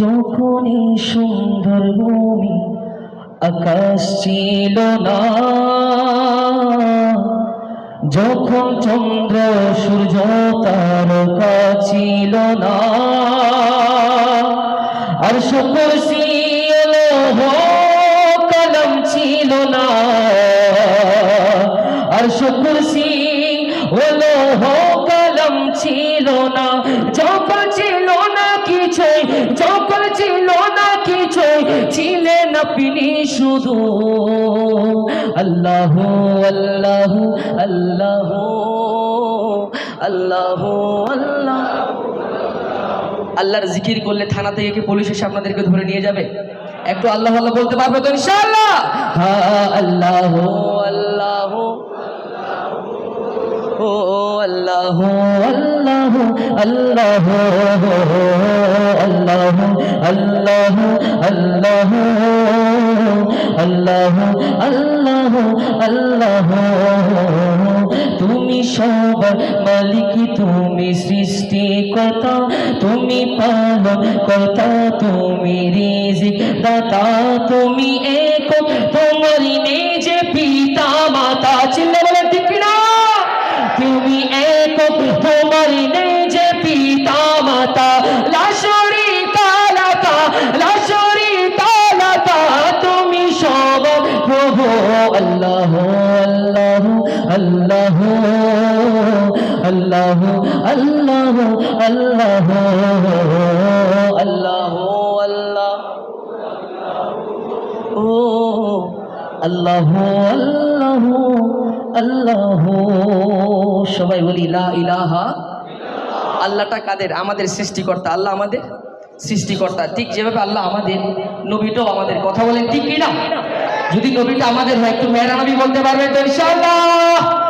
যখন এই সুন্দর ভূমি আকাশ ছিল না, যখন চন্দ্র সূর্য তারকা ছিল না, আর সকল কলম ছিল না, আর সকল হলো কলম ছিল না যখন ছিল না কিছুই যখন ছিল না কিছুই, ছিলেন আপনি শুধু। আল্লাহ আল্লাহ আল্লাহ আল্লাহ আল্লাহ। আল্লাহর জিকির করলে থানা থেকে কি পুলিশ এসে আপনাদেরকে ধরে নিয়ে যাবে? একটু আল্লাহ আল্লাহ বলতে পারবে তো ইনশাআল্লাহ? হ্যাঁ আল্লাহ আল্লাহ। ও আল্লাহ আল্লাহ আল্লাহ আল্লাহ আল্লাহ আল্লাহ আল্লাহ আল্লাহ আল্লাহ তুমি সবার মালিক তুমি সৃষ্টিকর্তা তুমি পালন কর্তা তুমি রিজিক দাতা তুমি এক আল্লাহ আল্লাহ আল্লাহ আল্লাহ আল্লাহ আল্লাহ আল্লাহ আল্লাহ, ও, আল্লাহ আল্লাহ আল্লাহ, সবাই বলি ইলাহা আল্লাহটা কাদের? আমাদের সৃষ্টিকর্তা। আল্লাহ আমাদের সৃষ্টিকর্তা। ঠিক যেভাবে আল্লাহ আমাদের নবীটাও আমাদের। কথা বলেন ঠিক কিনা? যদি নবীটা আমাদের হয় একটু মেয়েরা নবী বলতে পারবেন তো ইনশাআল্লাহ।